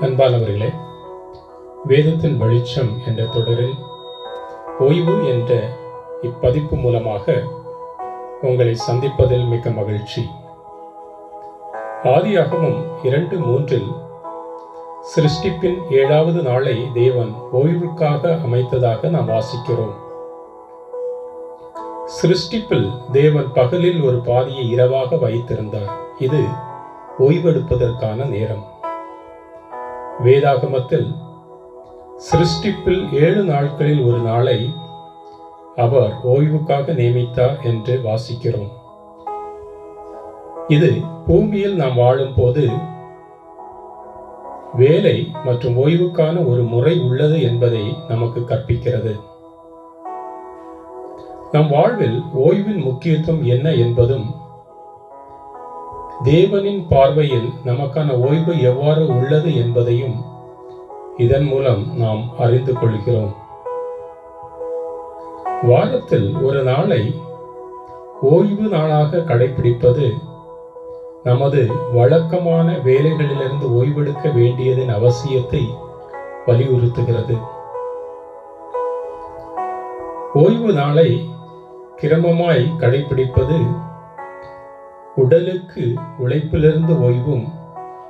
அன்பானவர்களே வேதத்தின் வெளிச்சம் என்ற தொடரில் ஓய்வு என்ற இப்பதிப்பு மூலமாக உங்களை சந்திப்பதில் மிக்க மகிழ்ச்சி. ஆதியாகமும் இரண்டு மூன்றில் சிருஷ்டிப்பின் ஏழாவது நாளை தேவன் ஓய்வுக்காக அமைத்ததாக நாம் வாசிக்கிறோம். சிருஷ்டிப்பில் தேவன் பகலில் ஒரு பாதியை இரவாக வைத்திருந்தார். இது ஓய்வெடுப்பதற்கான நேரம். வேதாகமத்தில் சிருஷ்டிப்பில் ஏழு நாட்களில் ஒரு நாளை அவர் ஓய்வுக்காக நியமித்தார் என்று வாசிக்கிறோம். இது பூமியில் நாம் வாழும்போது வேலை மற்றும் ஓய்வுக்கான ஒரு முறை உள்ளது என்பதை நமக்கு கற்பிக்கிறது. நம் வாழ்வில் ஓய்வின் முக்கியத்துவம் என்ன என்பதும் தேவனின் பார்வையில் நமக்கான ஓய்வு எவ்வாறு உள்ளது என்பதையும் இதன் மூலம் நாம் அறிந்து கொள்கிறோம். வாரத்தில் ஒரு நாளை ஓய்வு நாளாக கடைபிடிப்பது நமது வழக்கமான வேலைகளிலிருந்து ஓய்வெடுக்க வேண்டியதன் அவசியத்தை வலியுறுத்துகிறது. ஓய்வு நாளை கிரமமாய் கடைபிடிப்பது உடலுக்கு உழைப்பிலிருந்து ஓய்வும்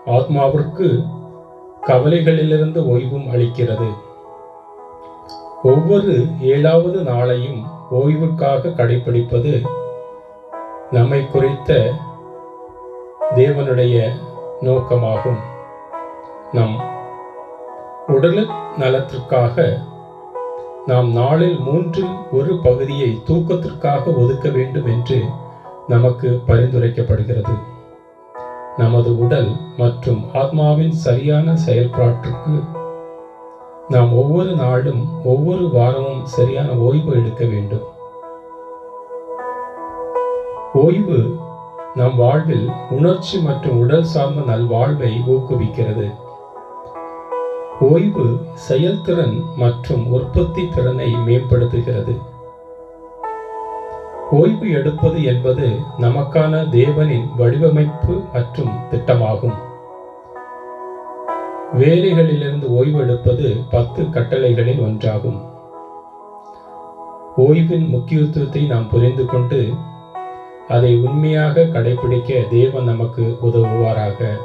ஆத்மாவிற்கு கவலைகளிலிருந்து ஓய்வும் அளிக்கிறது. ஒவ்வொரு ஏழாவது நாளையும் ஓய்வுக்காக கடைபிடிப்பது நம்மை குறித்த தேவனுடைய நோக்கமாகும். நம் உடல் நலத்திற்காக நாம் நாளில் மூன்றில் ஒரு பகுதியை தூக்கத்திற்காக ஒதுக்க வேண்டும் என்று நமக்கு பரிந்துரைக்கப்படுகிறது. நமது உடல் மற்றும் ஆத்மாவின் சரியான செயல்பாட்டுக்கு நாம் ஒவ்வொரு நாளும் ஒவ்வொரு வாரமும் சரியான ஓய்வு எடுக்க வேண்டும். ஓய்வு நம் வாழ்வில் உணர்ச்சி மற்றும் உடல் சார்ந்த நல்வாழ்வை ஊக்குவிக்கிறது. ஓய்வு செயல்திறன் மற்றும் உற்பத்தி திறனை மேம்படுத்துகிறது. ஓய்வு எடுப்பது என்பது நமக்கான தேவனின் வடிவமைப்பு மற்றும் திட்டமாகும். வேலைகளிலிருந்து ஓய்வு எடுப்பது பத்து கட்டளைகளில் ஒன்றாகும். ஓய்வின் முக்கியத்துவத்தை நாம் புரிந்து கொண்டு அதை உண்மையாக கடைபிடிக்க தேவன் நமக்கு உதவுவாராக.